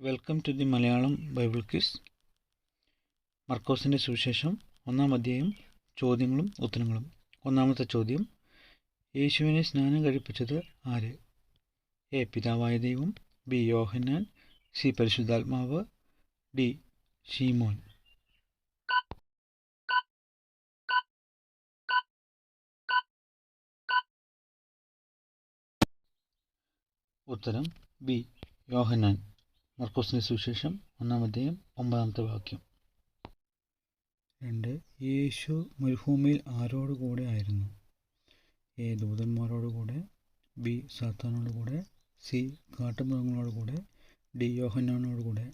Welcome to the Malayalam Bible quiz മർക്കോസിന്റെ സുവിശേഷം ഒന്നാം അധ്യായം ചോദ്യങ്ങളും ഉത്തരങ്ങളും. ഒന്നാമത്തെ ചോദ്യം യേശുവിനെ സ്നാനം കഴിപ്പിച്ചത് ആര്? എ പിതാവായ ദൈവം. ബി യോഹന്നാൻ. സി പരിശുദ്ധാത്മാവ്. ഡി ഷീമോൻ ഉത്തരം ബി യോഹന്നാൻ. മർക്കോസിന്റെ സുവിശേഷം ഒന്നാം അധ്യായം ഒമ്പതാമത്തെ വാക്യം. രണ്ട് യേശു മരുഭൂമിയിൽ ആരോടുകൂടെ ആയിരുന്നു? എ ദൂതന്മാരോടുകൂടെ ബി സാത്താനോടുകൂടെ സി കാട്ടുമൃഗങ്ങളോടുകൂടെ ഡി യോഹന്നാനോട് കൂടെ.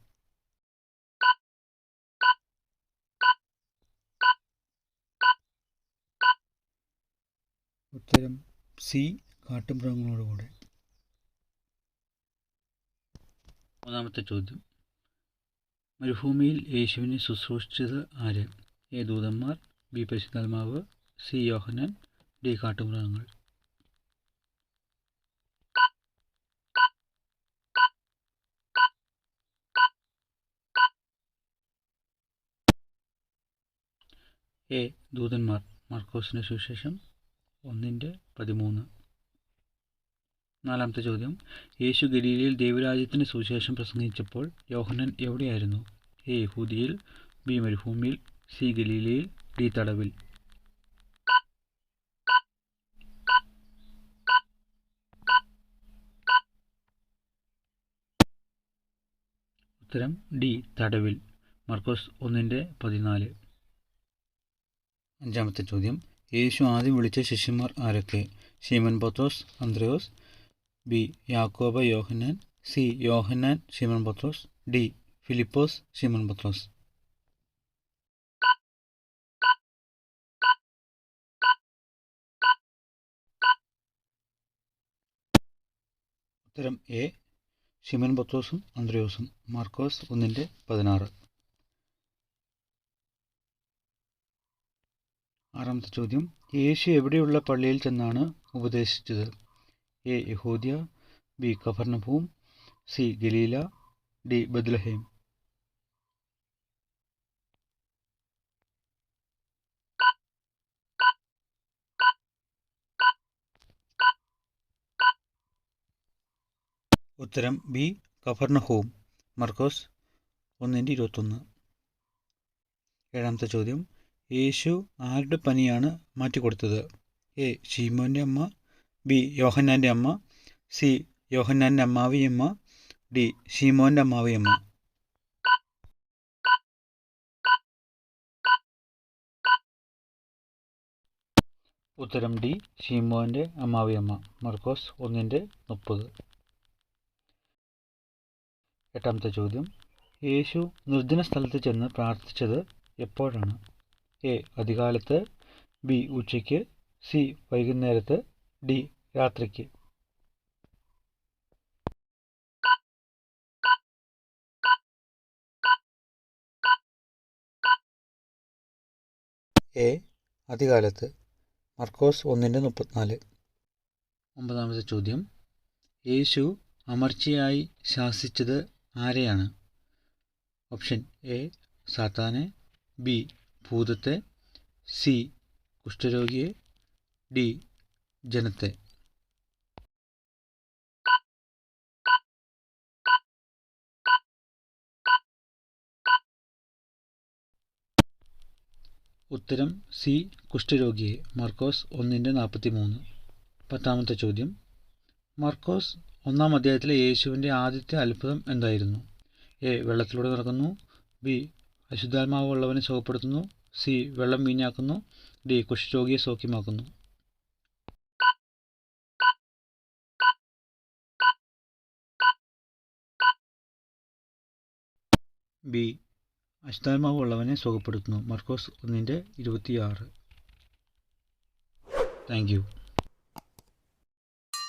ഉത്തരം സി കാട്ടുമൃഗങ്ങളോട് മൂന്നാമത്തെ ചോദ്യം. മരുഭൂമിയിൽ യേശുവിനെ ശുശ്രൂഷിച്ചത് ആര്? എ. ദൂതന്മാർ ബി. പരിശുദ്ധാത്മാവ് സി. യോഹനാൻ ഡി. കാട്ടുമൃഗങ്ങൾ. എ. ദൂതന്മാർ മാർക്കോസിന്റെ സുവിശേഷം ഒന്നിന്റെ പതിമൂന്ന്. നാലാമത്തെ ചോദ്യം. യേശു ഗലീലയിൽ ദൈവരാജ്യത്തിന്റെ സുവിശേഷം പ്രസംഗിച്ചപ്പോൾ യോഹനൻ എവിടെയായിരുന്നു? എ. യഹൂദിയിൽ ബി. മരുഭൂമിയിൽ സി. ഗലീലയിൽ ഡി. തടവിൽ. ഉത്തരം ഡി. തടവിൽ. മർക്കോസ് ഒന്നിന്റെ പതിനാല്. അഞ്ചാമത്തെ ചോദ്യം. യേശു ആദ്യം വിളിച്ച ശിഷ്യന്മാർ ആരൊക്കെ? ഷീമൻ ബോത്തോസ് Andrayos B. Yakoba Yohannan C. Yohannan Shiman Pathros D. Philipose Shiman Pathros. ഉത്തരം എ. ഷിമൻ പത്രോസും അന്ത്രയോസും. മാർക്കോസ് ഒന്നിന്റെ പതിനാറ്. ആറാമത്തെ ചോദ്യം. യേശു എവിടെയുള്ള പള്ളിയിൽ ചെന്നാണ് ഉപദേശിച്ചത്? A Yahudiya B Kafarnaboom C Galeela D Bethlehem ഉത്തരം ബി കഫർണഹോം മർക്കോസ് ഒന്നിന്റെ ഇരുപത്തൊന്ന്. ഏഴാമത്തെ ചോദ്യം യേശു ആരുടെ പനിയാണ് മാറ്റിക്കൊടുത്തത്? എ ഷീമോന്റെ അമ്മ ബി യോഹന്നാന്റെ അമ്മ സി യോഹന്നാന്റെ അമ്മാവിയമ്മ ഡി ഷീമോന്റെ അമ്മാവിയമ്മ. ഉത്തരം ഡി ഷീമോന്റെ അമ്മാവിയമ്മ. മർക്കോസ് ഒന്നിന്റെ മുപ്പത്. എട്ടാമത്തെ ചോദ്യം. യേശു നിർജന സ്ഥലത്ത് ചെന്ന് പ്രാർത്ഥിച്ചത് എപ്പോഴാണ്? എ അധികാലത്ത് ബി ഉച്ചയ്ക്ക് സി വൈകുന്നേരത്ത് ഡി രാത്രിക്ക്. എ. അധികാലത്ത്. മർക്കോസ് ഒന്നിന്റെ മുപ്പത്തിനാല്. ഒമ്പതാമത്തെ ചോദ്യം. യേശു അമർച്ചയായി ശാസിച്ചത് ആരെയാണ്? Option A. സാത്താനെ. ബി. ഭൂതത്തെ. സി. കുഷ്ഠരോഗിയെ. ഡി. ജനത്തെ. ഉത്തരം സി. കുഷ്ഠരോഗിയെ. മർക്കോസ് ഒന്നിന്റെ നാൽപ്പത്തി മൂന്ന് പത്താമത്തെ ചോദ്യം. മർക്കോസ് ഒന്നാം അധ്യായത്തിലെ യേശുവിന്റെ ആദ്യത്തെ അത്ഭുതം എന്തായിരുന്നു? എ. വെള്ളത്തിലൂടെ നടക്കുന്നു. ബി. അശുദ്ധാത്മാവ് ഉള്ളവനെ സുഖപ്പെടുത്തുന്നു സി. വെള്ളം വീഞ്ഞാക്കുന്നു. ഡി. കുഷ്ഠരോഗിയെ സൗഖ്യമാക്കുന്നു. ബി. അശുദ്ധാത്മാവ് ഉള്ളവനെ സുഖപ്പെടുത്തുന്നു. മർക്കോസ് ഒന്നിന്റെ ഇരുപത്തിയാറ്. Thank you